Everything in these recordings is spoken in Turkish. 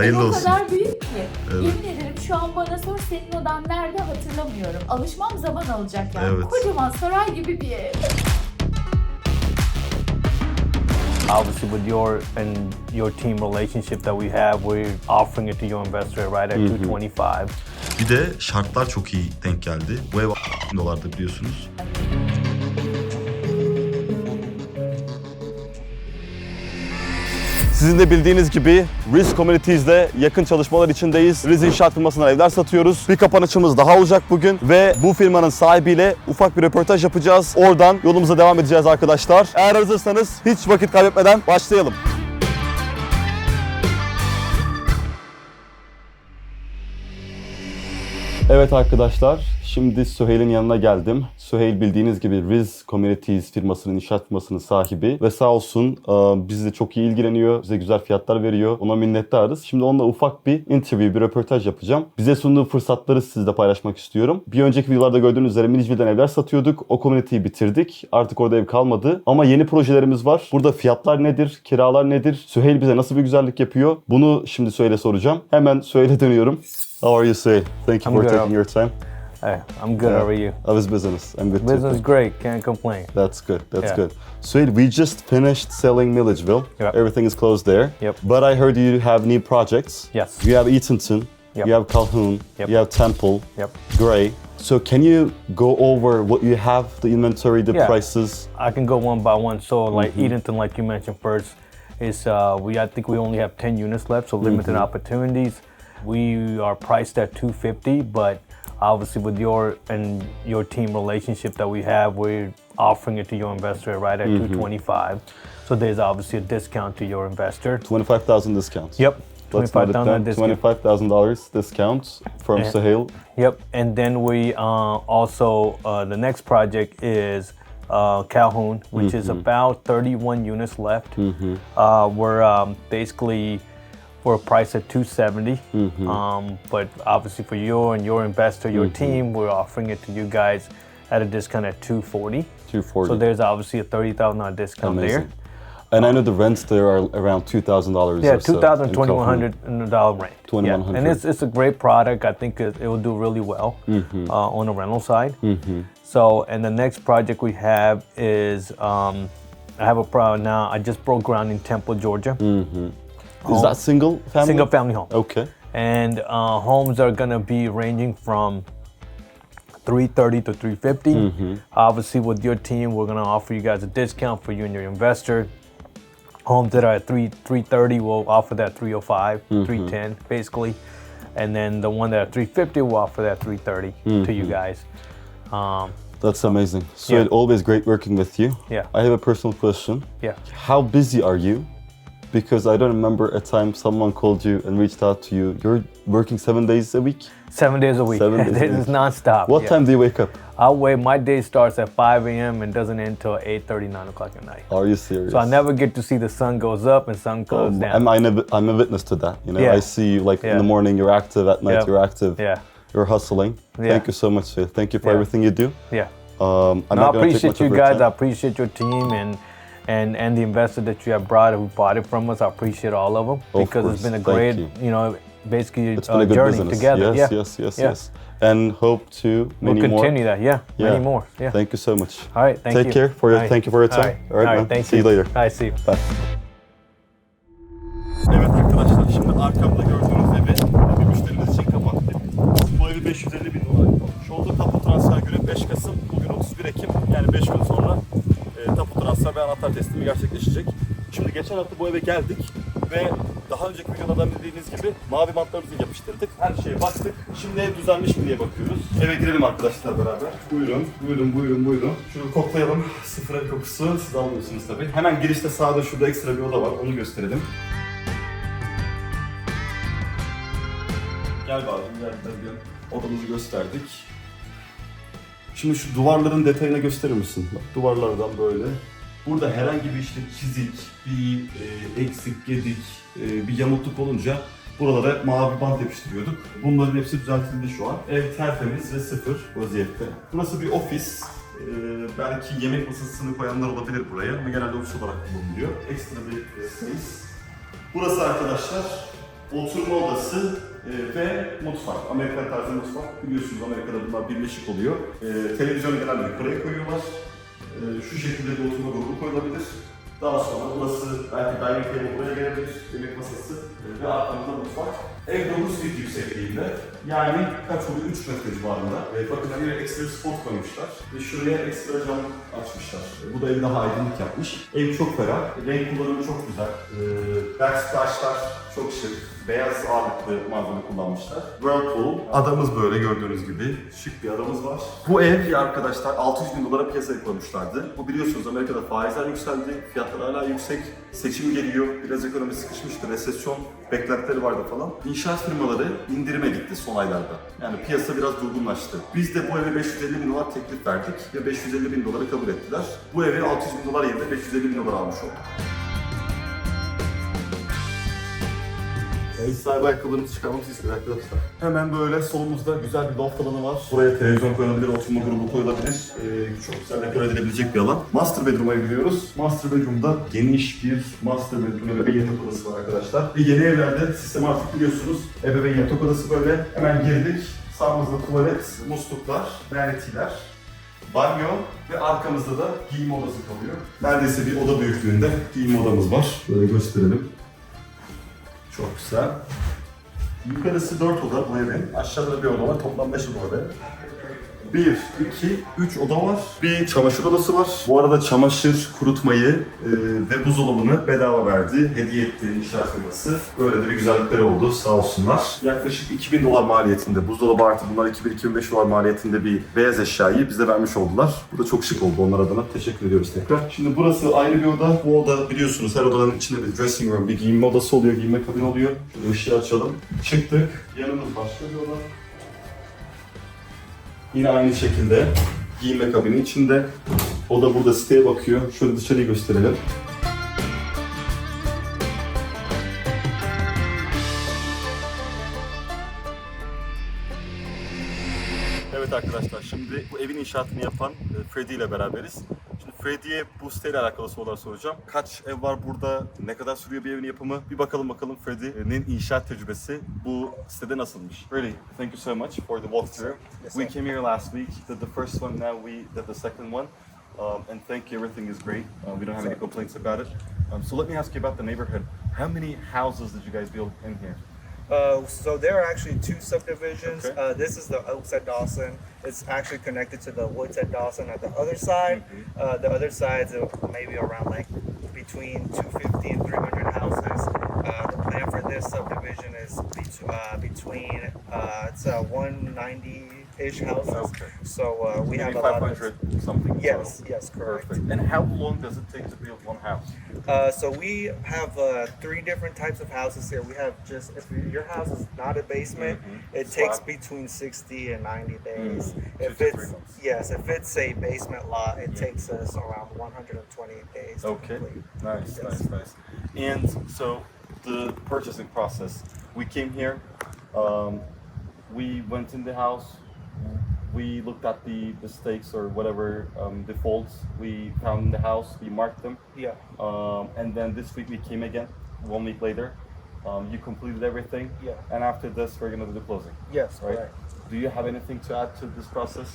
Hayırlı o olsun. kadar büyük ki. Evet. Yemin ederim şu an bana sor senin odan nerede hatırlamıyorum. Alışmam zaman alacak yani. Evet. Kocaman saray gibi bir ev. Obviously, with your and your team relationship that we have, we're offering it to your investor right at 225. Bir de şartlar çok iyi denk geldi. Bu ev dolarda biliyorsunuz. Sizin de bildiğiniz gibi Riz Communities'de yakın çalışmalar içindeyiz. Riz İnşaat firmasına evler satıyoruz. Bir kapanışımız daha olacak bugün ve bu firmanın sahibiyle ufak bir röportaj yapacağız. Oradan yolumuza devam edeceğiz arkadaşlar. Eğer hazırsanız hiç vakit kaybetmeden başlayalım. Evet arkadaşlar, şimdi Süheyl'in yanına geldim. Süheyl bildiğiniz gibi Riz Communities firmasının, inşaat firmasının sahibi ve sağ olsun e, bizle çok iyi ilgileniyor, bize güzel fiyatlar veriyor. Ona minnettarız. Şimdi onunla ufak bir interview, bir röportaj yapacağım. Bize sunduğu fırsatları sizle paylaşmak istiyorum. Bir önceki videolarda gördüğünüz üzere Minicville'den evler satıyorduk. O community'yi bitirdik. Artık orada ev kalmadı. Ama yeni projelerimiz var. Burada fiyatlar nedir, kiralar nedir? Süheyl bize nasıl bir güzellik yapıyor? Bunu şimdi Süheyl'e soracağım. Hemen Süheyl'e dönüyorum. How are you, Süheyl? Thank you I'm for good. taking your time. Hey, I'm good. How are you? How is business? I'm good too. Business great. Can't complain. That's good. That's Yeah. good. Sweet. we just finished selling Milledgeville. Yep. Everything is closed there. Yep. But I heard you have new projects. Yes. You have Eatonton. Yep. You have Calhoun. Yep. You have Temple. Yep. Gray. So can you go over what you have, the inventory, the Yeah. prices? I can go one by one. So, like Mm-hmm. Edenton, like you mentioned first, is uh, we I think we only have 10 units left, so limited Mm-hmm. opportunities. We are priced at 250, but obviously with your and your team relationship that we have, we're offering it to your investor right at Mm-hmm. 225. So there's obviously a discount to your investor. 25,000 discounts. Yep. Let's note it 25,000 down. discount. $25,000 discounts from Yeah. Sahil. Yep, and then we uh, also uh, the next project is uh, Calhoun, which is about 31 units left. Uh, we're um, basically for a price at 270, um, but obviously for you and your investor, your team, we're offering it to you guys at a discount at 240. 240. So there's obviously a $30,000 discount Amazing. there. And I know the rents there are around $2,000 Yeah, or $2000 $2100 rent. Yeah, $2,100. and it's it's a great product. I think it, it will do really well Mm-hmm. uh, on the rental side. So, and the next project we have is um, I have a pro now. I just broke ground in Temple, Georgia. Is that single family? Single family home. Okay. And uh, homes are gonna be ranging from 330 to 350. Mm-hmm. Obviously, with your team, we're gonna offer you guys a discount for you and your investor. Homes that are at 3 330 will offer that 305, Mm-hmm. 310, basically. And then the one that are 350 will offer that 330 to you Mm-hmm. guys. Um, That's amazing. So Yeah. it always great working with you. Yeah. I have a personal question. yeah. How busy are you? Because I don't remember a time someone called you and reached out to you. You're working seven days a week. Seven days a week. Seven days a this week. is nonstop. What yeah. time do you wake up? I'll wait. My day starts at 5 a.m. and doesn't end until 8 9 o'clock at night. Are you serious? So I never get to see the sun goes up and sun goes Um, down. I'm, I'm, a, I'm a witness to that. You know, Yeah. I see you like in the morning you're active, at night you're active. yeah, You're hustling. Yeah. Thank you so much, Sid. Thank you for Yeah. everything you do. yeah. Um, I'm No, I not gonna take appreciate you guys. I appreciate your team and and and the investor that you have brought who bought it from us. I appreciate all of them Of because course. it's been a great, you. you. know, basically It's uh, been a good journey business. together. Yes, yeah. yes, yes, Yeah. yes. And hope to We'll many more. continue that. Yeah. Yeah. Many more. Yeah. Thank you so much. all right. Thank you. Take you. care for your All right. thank you for your time. All right. man. Thank See you. you later. All right. See you. Bye. Evet arkadaşlar şimdi arkamda gördüğünüz evi bir müşterimiz için kapattık. Bu evi 550 bin dolar kapatmış olduk. Anahtar teslimi gerçekleşecek. Şimdi geçen hafta bu eve geldik ve daha önceki videolardan dediğiniz gibi mavi bantlarımızı yapıştırdık. Her şeye baktık. Şimdi ev düzenmiş mi diye bakıyoruz. Eve girelim arkadaşlar beraber. Buyurun, buyurun, buyurun, buyurun. Şunu koklayalım. Sıfır ev kokusu. Siz almıyorsunuz tabii. Hemen girişte sağda şurada ekstra bir oda var. Onu gösterelim. Gel gel gel gel. Odamızı gösterdik. Şimdi şu duvarların detayına gösterir misin? Bak duvarlardan böyle. Burada herhangi bir işte çizik, bir e, eksik, gedik, e, bir yamukluk olunca buralara mavi bant yapıştırıyorduk. Bunların hepsi düzeltildi şu an. Ev tertemiz ve sıfır vaziyette. Burası bir ofis. E, belki yemek masasını koyanlar olabilir buraya ama genelde ofis olarak kullanılıyor. Ekstra bir e, space. Burası arkadaşlar oturma odası e, ve mutfak. Amerikan tarzı mutfak. Biliyorsunuz Amerika'da bunlar birleşik oluyor. E, televizyonu genelde yukarıya koyuyorlar. Şu şekilde bir oturma grubu koyulabilir. Daha sonra burası belki dining table buraya gelebilir, yemek masası e, ve arkamızda mutfak. Ev 9 feet yüksekliğinde. Yani kaç oluyor? 3 metre civarında. E, bakın hani ekstra spot koymuşlar. Ve şuraya ekstra cam açmışlar. E, bu da evi daha aydınlık yapmış. Ev çok ferah. Renk kullanımı çok güzel. E, backsplashlar çok şık. Beyaz ağırlıklı malzeme kullanmışlar. Whirlpool. Adamız böyle gördüğünüz gibi. Şık bir adamız var. Bu ev arkadaşlar 600 bin dolara piyasaya koymuşlardı. Bu biliyorsunuz Amerika'da faizler yükseldi. Fiyatlar hala yüksek. Seçim geliyor. Biraz ekonomi sıkışmıştı. Resesyon beklentileri vardı falan. İnşaat firmaları indirime gitti son aylarda. Yani piyasa biraz durgunlaştı. Biz de bu eve 550 bin dolar teklif verdik ve 550 bin dolara kabul ettiler. Bu evi 600 bin dolar yerine 550 bin dolar almış olduk. Ev sahibi ayakkabılarımızı çıkarmamızı istedi arkadaşlar. Hemen böyle solumuzda güzel bir loft alanı var. Buraya televizyon koyulabilir, oturma grubu koyulabilir. Ee, çok güzel dekore edilebilecek bir alan. Master bedroom'a gidiyoruz. Master bedroom'da geniş bir master bedroom ebeveyn yatak odası var arkadaşlar. Ve yeni evlerde sistem artık biliyorsunuz. Ebeveyn yatak odası böyle. Hemen girdik. Sağımızda tuvalet, musluklar, vanity'ler, banyo ve arkamızda da giyim odası kalıyor. Neredeyse bir oda büyüklüğünde giyim odamız var. Böyle gösterelim. Çok güzel. Yukarısı 4 oda bu evin. Aşağıda da bir oda var. Toplam 5 oda var. 1, 2, 3 oda var. Bir çamaşır odası var. Bu arada çamaşır kurutmayı e, ve buzdolabını bedava verdi. Hediye etti inşaat firması. Böyle de bir güzellikleri oldu sağ olsunlar. Yaklaşık 2000 dolar maliyetinde buzdolabı artı bunlar 2000-2500 dolar maliyetinde bir beyaz eşyayı bize vermiş oldular. Bu da çok şık oldu onlar adına. Teşekkür ediyoruz tekrar. Şimdi burası ayrı bir oda. Bu oda biliyorsunuz her odanın içinde bir dressing room, bir giyinme odası oluyor, giyinme kabini oluyor. Şöyle ışığı açalım. Çıktık. Yanımız başka bir oda. Yine aynı şekilde giyinme kabini içinde. O da burada siteye bakıyor. Şöyle dışarıyı gösterelim. Evet arkadaşlar şimdi bu evin inşaatını yapan e, Freddy ile beraberiz. Freddy'ye bu siteyle alakalı sorular soracağım. Kaç ev var burada? Ne kadar sürüyor bir evin yapımı? Bir bakalım bakalım Freddy'nin inşaat tecrübesi bu sitede nasılmış? Freddy, thank you so much for the walkthrough. We came here last week, did the first one, now we did the second one. Um, and thank you, everything is great. Uh, we don't have any complaints about it. Um, so let me ask you about the neighborhood. How many houses did you guys build in here? Uh, so there are actually two subdivisions. Okay. Uh, this is the Oaks at Dawson. It's actually connected to the Woods at Dawson at the other side. Mm-hmm. Uh, the other side's maybe around like between 250 and 300 houses. Uh, the plan for this subdivision is be- uh, between uh, it's 190 ish houses. Okay. So uh, we Maybe have a lot of something. Yes, total. yes, correct. Perfect. And how long does it take to build one house? Uh, so we have uh, three different types of houses here. We have just if your house is not a basement, mm-hmm. it Slab. takes between sixty and ninety days. Mm-hmm. If it's yes, if it's a basement lot, it mm-hmm. takes us around one hundred and twenty days. Okay. Nice, yes. nice, nice. And so the purchasing process. We came here. Um, we went in the house we looked at the mistakes or whatever um, defaults we found in the house. We marked them. Yeah. Um, and then this week we came again. One week later, um, you completed everything. Yeah. And after this, we're gonna do the closing. Yes. Right. Correct. Do you have anything to add to this process?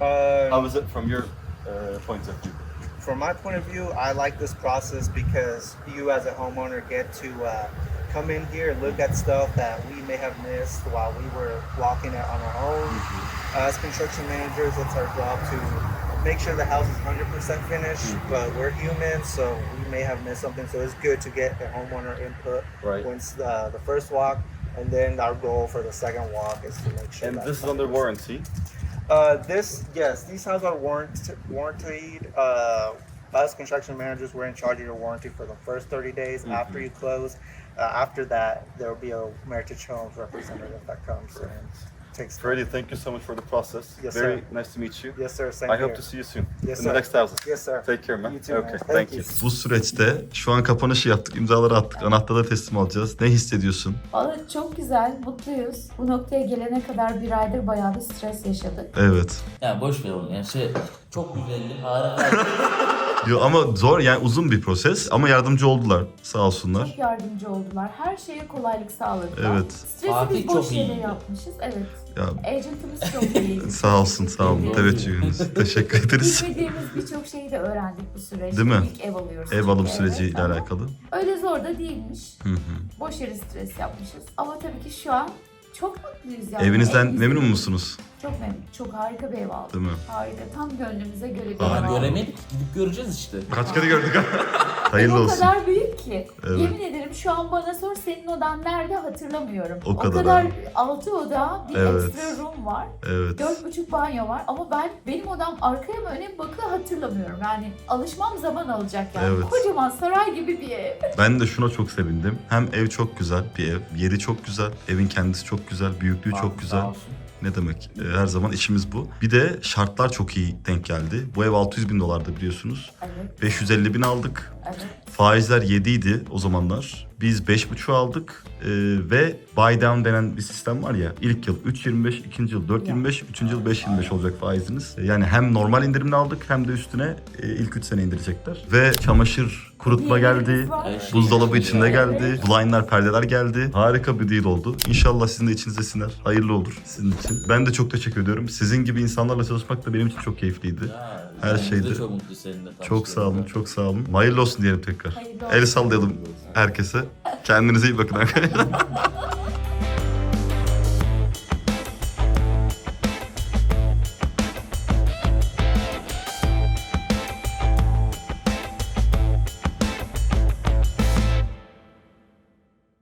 Uh, How is it from your uh, point of view? from my point of view, I like this process because you, as a homeowner, get to uh, come in here, and look at stuff that we may have missed while we were walking it on our own. As construction managers, it's our job to make sure the house is 100% finished, but we're human, so we may have missed something. So it's good to get the homeowner input Right. once uh, the first walk, and then our goal for the second walk is to make sure. And this is under warranty. Uh, this yes, these houses are warrant warranted. Uh, us construction managers, we're in charge of your warranty for the first 30 days Mm-hmm. after you close. Uh, after that, there will be a Meritage Homes representative that comes and takes. Freddie, thank you so much for the process. Yes, Very sir. nice to meet you. Yes, sir. Same I here. hope to see you soon Yes, in the sir. next houses. Yes, sir. Take care, man. You too, man. okay, Thank thank you. you. Bu süreçte şu an kapanışı yaptık, imzaları attık, anahtarları teslim alacağız. Ne hissediyorsun? Valla çok güzel, mutluyuz. Bu noktaya gelene kadar bir aydır bayağı bir stres yaşadık. Evet. Ya boş ver onu ya şey çok güzeldi harika. Yo, ama zor yani uzun bir proses ama yardımcı oldular sağ olsunlar. Çok yardımcı oldular. Her şeye kolaylık sağladılar. Evet. Stresi Fatih biz boş çok yere iyiydi. yapmışız. Evet. Ya Agent'ımız çok iyi. sağ olsun sağ olun. Diyorsun. Teşekkür ederiz. Bilmediğimiz birçok şeyi de öğrendik bu süreçte. Değil mi? İlk ev alıyoruz. Ev çünkü, alım evet. süreciyle Ama alakalı. Öyle zor da değilmiş. Hı hı. Boş yere stres yapmışız. Ama tabii ki şu an çok mutluyuz yani. Evinizden memnun musunuz? Çok memnun. Çok harika bir ev aldık. Değil mi? Harika. Tam gönlümüze göre bir ev aldık. göremedik. Gidip göreceğiz işte. Kaç kere gördük Ev Hayırlı o olsun. kadar büyük ki. Evet. Yemin ederim şu an bana sor senin odan nerede hatırlamıyorum. O kadar ha. altı oda, bir Evet. ekstra room var. Evet. Dört buçuk banyo var ama ben benim odam arkaya mı öne mi bakıyor hatırlamıyorum. Yani alışmam zaman alacak yani. Evet. Kocaman saray gibi bir ev. Ben de şuna çok sevindim. Hem ev çok güzel bir ev. Yeri çok güzel. Evin kendisi çok güzel. Büyüklüğü çok sağ güzel. olsun. Ne demek? Ee, Her zaman işimiz bu. Bir de şartlar çok iyi denk geldi. Bu ev 600 bin dolardı biliyorsunuz. Evet, 550 bin aldık. evet. Faizler 7 idi o zamanlar. Biz 5,5 aldık Ee, ve buy down denen bir sistem var ya. İlk yıl 3.25, ikinci yıl 4.25, üçüncü yıl 5.25 olacak faiziniz. Yani hem normal indirimli aldık hem de üstüne e, ilk 3 sene indirecekler. Ve çamaşır kurutma geldi. Şey- Buzdolabı içinde Evet. geldi. Blindlar, perdeler geldi. Harika bir deal oldu. İnşallah sizin de içinize siner. Hayırlı olur sizin için. Ben de çok teşekkür ediyorum. Sizin gibi insanlarla çalışmak da benim için çok keyifliydi. Ya, Her de şeyde. çok mutlu seninle Çok sağ olun, çok sağ olun. Hayırlı olsun diyelim tekrar. El sallayalım herkese. Kendinize iyi bakın arkadaşlar.